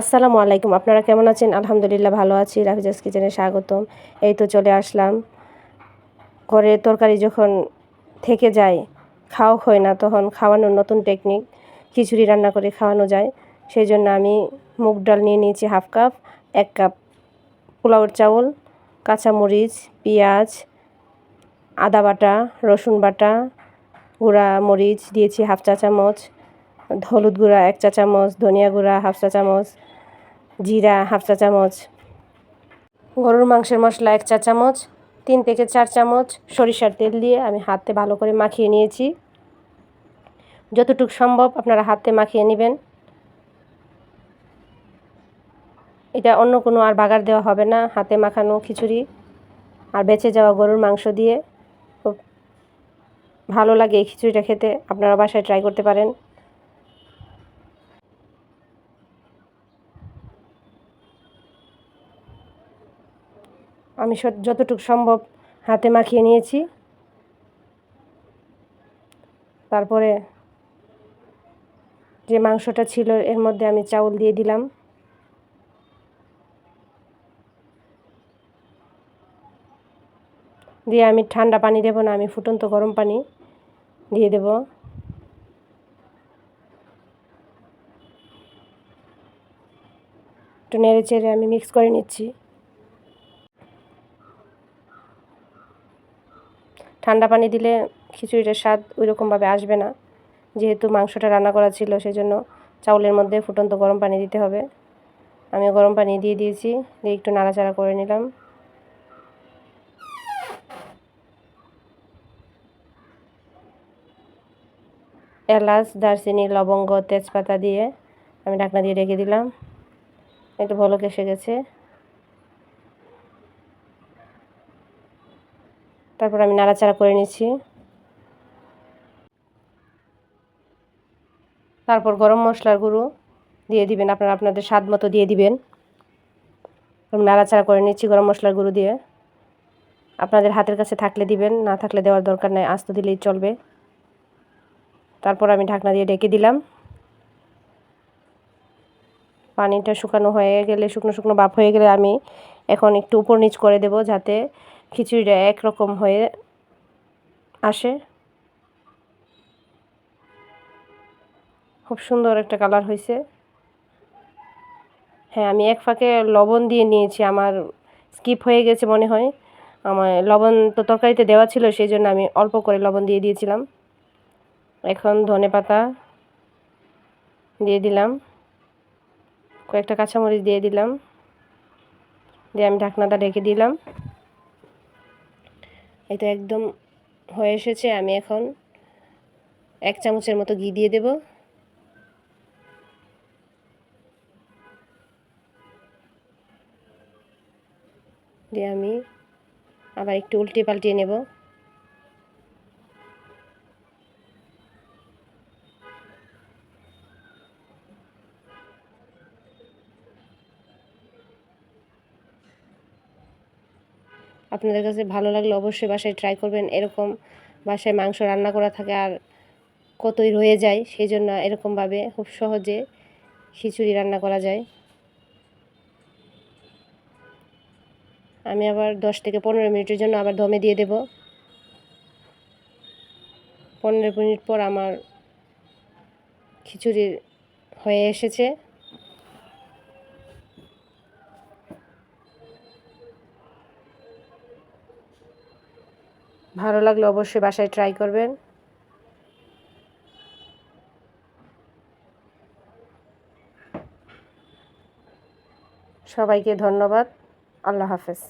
আসসালামু আলাইকুম। আপনারা কেমন আছেন? আলহামদুলিল্লাহ ভালো আছি। রাফিজাস কিচেনে স্বাগতম। এই তো চলে আসলাম। ঘরের তরকারি যখন থেকে যায়, খাওয়া হয় না, তখন খাওয়ানোর নতুন টেকনিক খিচুড়ি রান্না করে খাওয়ানো যায়। সেই জন্য আমি মুগ ডাল নিয়ে নিয়েছি হাফ কাপ, এক কাপ পোলাওর চাউল, কাঁচামরিচ, পেঁয়াজ, আদা বাটা, রসুন বাটা, গুঁড়া মরিচ, দিয়েছি হাফ চা চামচ হলুদ গুঁড়া, এক চা চামচ, ধনিয়া গুঁড়া, হাফ চা চামচ, জিরা, হাফ চা চামচ। গরুর মাংসের মশলা, এক চা চামচ, তিন থেকে চার চামচ সরিষার তেল দিয়ে আমি হাতে ভালো করে মাখিয়ে নিয়েছি। যতটুকু সম্ভব আপনারা হাতে মাখিয়ে নেবেন। এটা অন্য কোনো আর বাগার দেওয়া হবে না, হাতে মাখানো খিচুড়ি আর বেঁচে যাওয়া গরুর মাংস দিয়ে। খুব ভালো লাগে এই খিচুড়িটা খেতে, আপনারা বাসায় ট্রাই করতে পারেন। আমি যতটুকু সম্ভব হাতে মাখিয়ে নিয়েছি। তারপরে যে মাংসটা ছিল, এর মধ্যে আমি চাউল দিয়ে দিলাম। দিয়ে আমি ঠান্ডা পানি দেবো না, আমি ফুটন্ত গরম পানি দিয়ে দেব। একটু নেড়ে চেড়ে আমি মিক্স করে নিচ্ছি। ঠান্ডা পানি দিলে খিচুড়িটার স্বাদ ওই রকমভাবে আসবে না। যেহেতু মাংসটা রান্না করা ছিল সেই জন্য চাউলের মধ্যে ফুটন্ত গরম পানি দিতে হবে। আমি গরম পানি দিয়ে দিয়েছি, দিয়ে একটু নাড়াচাড়া করে নিলাম। এলাচ, দারচিনি, লবঙ্গ, তেজপাতা দিয়ে আমি ঢাকনা দিয়ে রেখে দিলাম। একটু ভালো কেসে গেছে। তারপর আমি নাড়াচাড়া করে নিচ্ছি তারপর গরম মশলার গুঁড়ো দিয়ে দিবেন, আপনারা আপনাদের স্বাদ মতো দিয়ে দিবেন। নাড়াচাড়া করে নিচ্ছি গরম মশলার গুঁড়ো দিয়ে। আপনাদের হাতের কাছে থাকলে দিবেন, না থাকলে দেওয়ার দরকার নাই, আস্ত দিলেই চলবে। তারপর আমি ঢাকনা দিয়ে ডেকে দিলাম। পানিটা শুকানো হয়ে গেলে, শুকনো শুকনো বাপ হয়ে গেলে আমি এখন একটু উপর নিচ করে দেব যাতে খিচুড়িটা একরকম হয়ে আসে। খুব সুন্দর একটা কালার হয়েছে। হ্যাঁ আমি এক ফাঁকে লবণ দিয়ে নিয়েছি, আমার স্কিপ হয়ে গেছে মনে হয়। আমার লবণ তো তরকারিতে দেওয়া ছিল, সেই জন্য আমি অল্প করে লবণ দিয়ে দিয়েছিলাম। এখন ধনে পাতা দিয়ে দিলাম। কয়েকটা কাঁচামরিচ দিয়ে দিলাম। দিয়ে আমি ঢাকনাটা ঢেকে দিলাম। এটা একদম হয়ে এসেছে, আমি এখন এক চামচের মতো ঘি দিয়ে দেব। দিয়ে আমি আবার একটু উল্টে পাল্টিয়ে নেব। আপনাদের কাছে ভালো লাগলে অবশ্যই বাসায় ট্রাই করবেন। এরকম বাসায় মাংস রান্না করা থাকে আর কতই রয়ে যায় সেই জন্য এরকমভাবে খুব সহজে খিচুড়ি রান্না করা যায়। আমি আবার দশ থেকে পনেরো মিনিটের জন্য আবার দমে দিয়ে দেব। পনেরো মিনিট পর আমার খিচুড়ি হয়ে এসেছে। ভালো লাগলে অবশ্যই বাসায় ট্রাই করবেন। সবাইকে ধন্যবাদ। আল্লাহ হাফেজ।